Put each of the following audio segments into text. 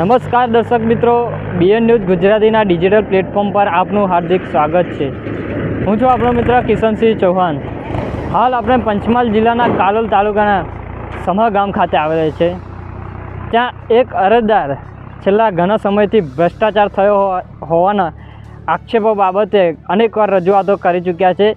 નમસ્કાર દર્શક મિત્રો બીએન ન્યૂઝ ગુજરાતીના ડિજિટલ પ્લેટફોર્મ પર આપનું હાર્દિક સ્વાગત છે. હું છું આપણો મિત્ર કિશનસિંહ ચૌહાણ. હાલ આપણે પંચમહાલ જિલ્લાના કાલોલ તાલુકાના સમા ગામ ખાતે આવેલા છે. ત્યાં એક અરજદાર છેલ્લા ઘણા સમયથી ભ્રષ્ટાચાર થયો હોવાના આક્ષેપો બાબતે અનેકવાર રજૂઆતો કરી ચૂક્યા છે.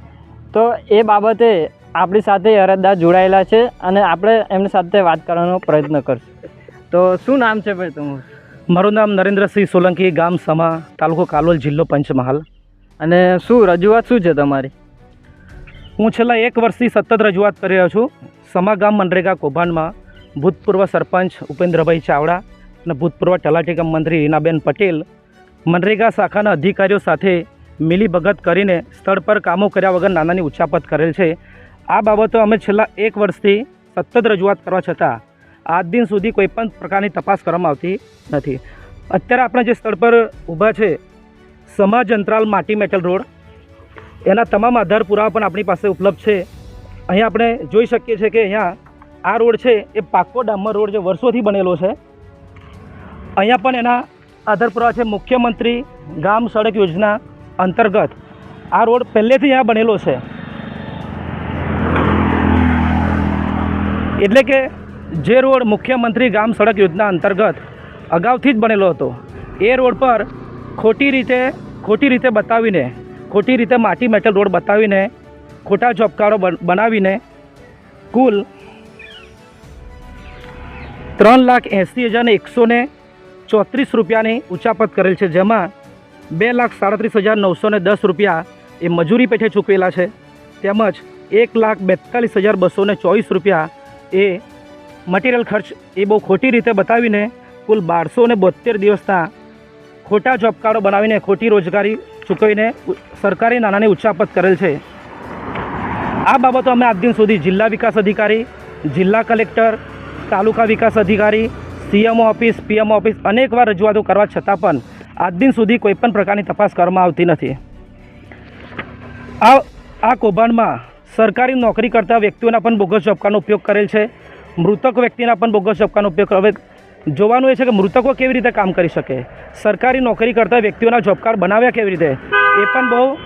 તો એ બાબતે આપણી સાથે અરજદાર જોડાયેલા છે અને આપણે એમની સાથે વાત કરવાનો પ્રયત્ન કરશું. તો શું નામ છે ભાઈ તમારું? મારું નામ નરેન્દ્રસિંહ સોલંકી, ગામ સમા, તાલુકો કાલોલ, જિલ્લો પંચમહાલ. અને શું, રજૂઆત શું છે તમારી? હું છેલ્લા એક વર્ષથી સતત રજૂઆત કરી રહ્યો છું. સમા ગામ મનરેગા કૌભાંડમાં ભૂતપૂર્વ સરપંચ ઉપેન્દ્રભાઈ ચાવડા અને ભૂતપૂર્વ તલાટી કમ મંત્રી રીનાબેન પટેલ મનરેગા શાખાના અધિકારીઓ સાથે મિલીભગત કરીને સ્થળ પર કામો કર્યા વગર નાનાની ઉચ્ચાપત કરેલ છે. આ બાબતો અમે છેલ્લા એક વર્ષથી સતત રજૂઆત કરવા છતાં આજ દિન સુધી કોઈ પણ પ્રકારની તપાસ કરવામાં આવતી નથી. અત્યારે આપણે જે સ્થળ પર ઊભા છે, સમાજ અંતરાલ માટી મેટલ રોડ, એના તમામ આધાર પુરાવા પણ આપણી પાસે ઉપલબ્ધ છે. અહીંયા આપણે જોઈ શકીએ છીએ કે અહીંયા આ રોડ છે, એ પાકો ડામર રોડ જે વર્ષોથી બનેલો છે. અહીંયા પણ એના આધાર પુરાવા છે, મુખ્યમંત્રી ગામ સડક યોજના અંતર્ગત. આ રોડ પહેલેથી અહીંયા બનેલો છે. એટલે કે જે રોડ મુખ્યમંત્રી ગામ સડક યોજના અંતર્ગત અગાઉથી જ બનેલો હતો, એ રોડ પર ખોટી રીતે ખોટી રીતે બતાવીને, ખોટી રીતે માટી મેટલ રોડ બતાવીને, ખોટા ચોપકારો બન- બનાવીને કુલ ત્રણ લાખ એંસી હજાર ને એકસો ને ચોત્રીસ રૂપિયાની ઉચાપત કરેલ છે, જેમાં બે લાખ સાડત્રીસ હજાર નવસો ને દસ રૂપિયા એ મજૂરી પેઠે ચૂકવેલા છે, તેમજ એક લાખ બેતાલીસ હજાર બસો ચોવીસ રૂપિયા એ મટીરિયલ ખર્ચ એ બહુ ખોટી રીતે બતાવીને કુલ બારસો ને બોતેર દિવસના ખોટા જોબ કાર્ડો બનાવીને ખોટી રોજગારી ચૂકવીને સરકારી નાણાંની ઉચ્ચાપત કરેલ છે. આ બાબતો અમે આજ દિન સુધી જિલ્લા વિકાસ અધિકારી, જિલ્લા કલેક્ટર, તાલુકા વિકાસ અધિકારી સીએમઓ ઓફિસ પીએમઓ ઓફિસ અનેકવાર રજૂઆતો કરવા છતાં પણ આજ દિન સુધી કોઈપણ પ્રકારની તપાસ કરવામાં આવતી નથી. આ આ કૌભાંડમાં સરકારી નોકરી કરતા વ્યક્તિઓના પણ બોગસ જોબ કાર્ડનો ઉપયોગ કરેલ છે. મૃતક વ્યક્તિના પણ બોગસ જોબ ઉપયોગ હવે જોવાનું એ છે કે મૃતકો કેવી રીતે કામ કરી શકે? સરકારી નોકરી કરતા વ્યક્તિઓના જોબ કાર્ડ બનાવ્યા કેવી રીતે? એ પણ બહુ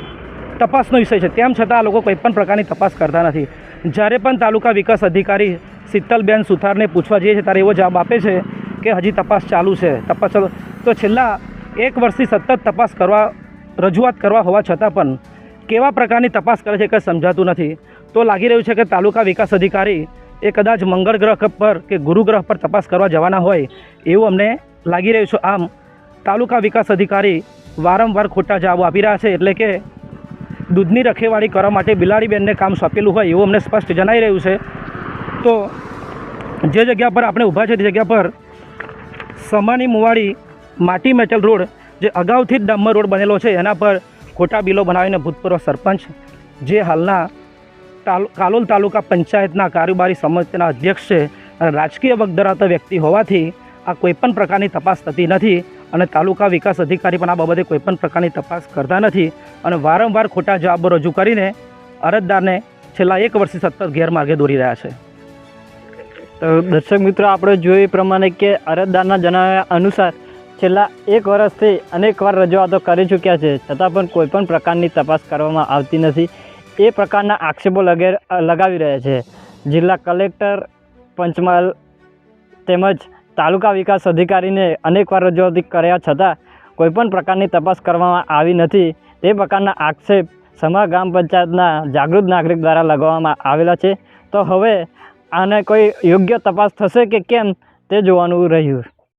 તપાસનો વિષય છે. તેમ છતાં આ લોકો કોઈ પણ પ્રકારની તપાસ કરતા નથી. જ્યારે પણ તાલુકા વિકાસ અધિકારી શીતલબેન સુથારને પૂછવા જઈએ છે ત્યારે એવો જવાબ આપે છે કે હજી તપાસ ચાલુ છે. તપાસ ચાલુ. તો છેલ્લા એક વર્ષથી સતત તપાસ કરવા, રજૂઆત કરવા હોવા છતાં પણ કેવા પ્રકારની તપાસ કરે છે કંઈ સમજાતું નથી. તો લાગી રહ્યું છે કે તાલુકા વિકાસ અધિકારી એ કદાચ મંગળ ગ્રહ પર કે ગુરુ ગ્રહ પર તપાસ કરવા જવાના હોય એવું અમને લાગી રહ્યું છે. આમ તાલુકા વિકાસ અધિકારી વારંવાર ખોટા જવાબો આપી રહ્યા છે એટલે કે દૂધની રખેવાળી કરવા માટે બિલાડીબેનને કામ સોંપેલું હોય એવું અમને સ્પષ્ટ જણાઈ રહ્યું છે. તો જે જગ્યા પર આપણે ઊભા છે તે જગ્યા પર સમાની મુવાડી માટી મેટલ રોડ જે અગાઉથી જ ડામર રોડ બનેલો છે, એના પર ખોટા બિલો બનાવીને ભૂતપૂર્વ સરપંચ જે હાલના કાલોલ તાલુકા પંચાયતના કારોબારી સમિતિના અધ્યક્ષ છે અને રાજકીય વગ ધરાવતા વ્યક્તિ હોવાથી આ કોઈપણ પ્રકારની તપાસ થતી નથી અને તાલુકા વિકાસ અધિકારી પણ આ બાબતે કોઈપણ પ્રકારની તપાસ કરતા નથી અને વારંવાર ખોટા જવાબો રજૂ કરીને અરજદારને છેલ્લા એક વર્ષથી સતત ગેરમાર્ગે દોરી રહ્યા છે. તો દર્શક મિત્રો, આપણે જોયું પ્રમાણે કે અરજદારના જણાવ્યા અનુસાર છેલ્લા એક વર્ષથી અનેકવાર રજૂઆતો કરી ચૂક્યા છે. છતાં પણ કોઈપણ પ્રકારની તપાસ કરવામાં આવતી નથી. એ પ્રકારના આક્ષેપો લગે લગાવી રહ્યા છે. જિલ્લા કલેક્ટર પંચમહાલ તેમજ તાલુકા વિકાસ અધિકારીને અનેકવાર રજૂઆત કર્યા છતાં કોઈપણ પ્રકારની તપાસ કરવામાં આવી નથી. તે પ્રકારના આક્ષેપ સમા ગ્રામ પંચાયતના જાગૃત નાગરિક દ્વારા લગાવવામાં આવેલા છે. તો હવે આને કોઈ યોગ્ય તપાસ થશે કે કેમ તે જોવાનું રહ્યું.